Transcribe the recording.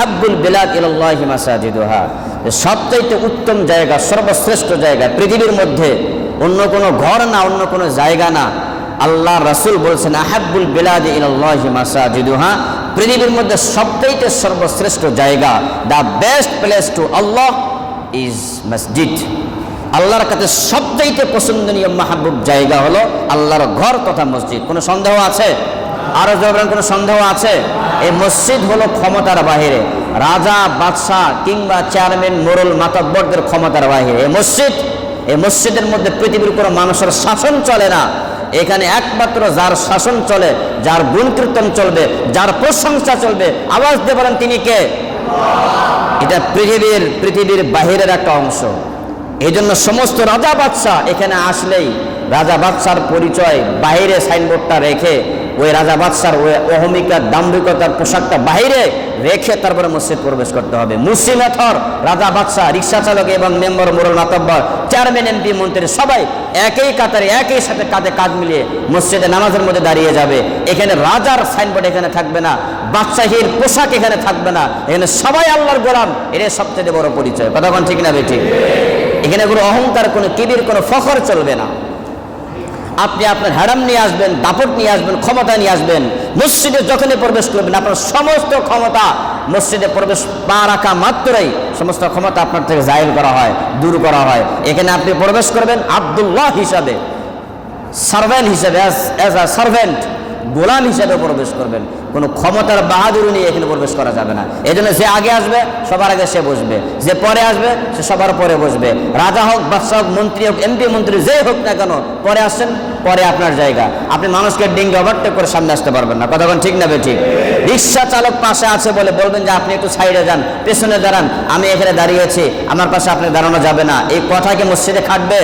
আহাব্বুল বিলাদ ইলাল্লাহি মাসাজিদুহা। সবচাইতে উত্তম জায়গা, সর্বশ্রেষ্ঠ জায়গা পৃথিবীর মধ্যে। অন্য কোনো ঘর না, অন্য কোনো জায়গা না। আল্লাহ রাসূল বলছেন, আহাব্বুল বিলাদ ইলাল্লাহি মাসাজিদুহা। পৃথিবীর মধ্যে সবচাইতে সর্বশ্রেষ্ঠ জায়গা the best place to Allah is masjid আল্লাহর কাছে সবচাইতে পছন্দনীয় মাহবুব জায়গা হলো আল্লাহর ঘর তথা মসজিদ। কোনো সন্দেহ আছে? আরও জবরান কোনো সন্দেহ আছে? এই মসজিদ হলো ক্ষমতার বাহিরে। রাজা, বাদশাহ কিংবা চেয়ারম্যান, মোরল, মাতব্বরদের ক্ষমতার বাহিরে। এই মসজিদ, এই মসজিদের মধ্যে পৃথিবীর কোনো মানুষের শাসন চলে না। এখানে একমাত্র যার শাসন চলে, যার গুণ কীর্তন চলবে, যার প্রশংসা চলবে, আওয়াজ দিয়ে বলেন তিনি কে? এটা পৃথিবীর পৃথিবীর বাহিরের একটা অংশ। এই জন্য সমস্ত রাজা, বাদশাহ এখানে আসলেই রাজা, বাদশার পরিচয় বাইরে সাইনবোর্ডটা রেখে ওই রাজা বাদশার ওই অহমিকার দাম্ভিকতার পোশাকটা বাইরে রেখে তারপরে মসজিদ প্রবেশ করতে হবে। মুসিমেথর রাজা বাদশাহ, রিক্সা চালক এবং মেম্বার, মোরল মাতব্বর, চেয়ারম্যান, এমপি, মন্ত্রী সবাই একই কাতারে, একই সাথে কাঁধে কাঁধ মিলিয়ে মসজিদে নামাজের মধ্যে দাঁড়িয়ে যাবে। এখানে রাজার সাইনবোর্ড এখানে থাকবে না, বাদশাহীর পোশাক এখানে থাকবে না। এখানে সবাই আল্লাহর গোলাম, এটাই সবচেয়ে বড় পরিচয়। কতক্ষণ ঠিক না, বেঠিক? এখানে কোনো অহংকার, কোনো কিবির, কোনো ফখর চলবে না। আপনি আপনার হ্যাডাম নিয়ে আসবেন, দাপট নিয়ে আসবেন, ক্ষমতা নিয়ে আসবেন, মসজিদে যখনই প্রবেশ করবেন, আপনার সমস্ত ক্ষমতা মসজিদে প্রবেশ পা রাখা মাত্রই সমস্ত ক্ষমতা আপনার থেকে জাহির করা হয়, দূর করা হয়। এখানে আপনি প্রবেশ করবেন আবদুল্লাহ হিসাবে, সার্ভেন্ট হিসাবে অ্যাজ অ্যাজ আ সার্ভেন্ট গোলাম হিসেবে প্রবেশ করবেন। কোনো ক্ষমতার বাহাদুরি নিয়ে এখানে প্রবেশ করা যাবে না। এই জন্য যে আগে আসবে, সবার আগে সে বসবে। যে পরে আসবে, সে সবার পরে বসবে। রাজা হোক বাদশাহ হোক, মন্ত্রী হোক, এমপি, মন্ত্রী, যে হোক না কেন, পরে আসছেন পরে আপনার জায়গা। আপনি মানুষকে ডিঙ্গে ওভারটেক করে সামনে আসতে পারবেন না। কতক্ষণ ঠিক না ঠিক রিক্সা চালক পাশে আছে বলে বলবেন যে, আপনি একটু সাইডে যান, পেছনে দাঁড়ান। আমি এখানে দাঁড়িয়েছি আমার পাশে আপনি দাঁড়ানো যাবে না। এই কথা কি মসজিদে খাটবে?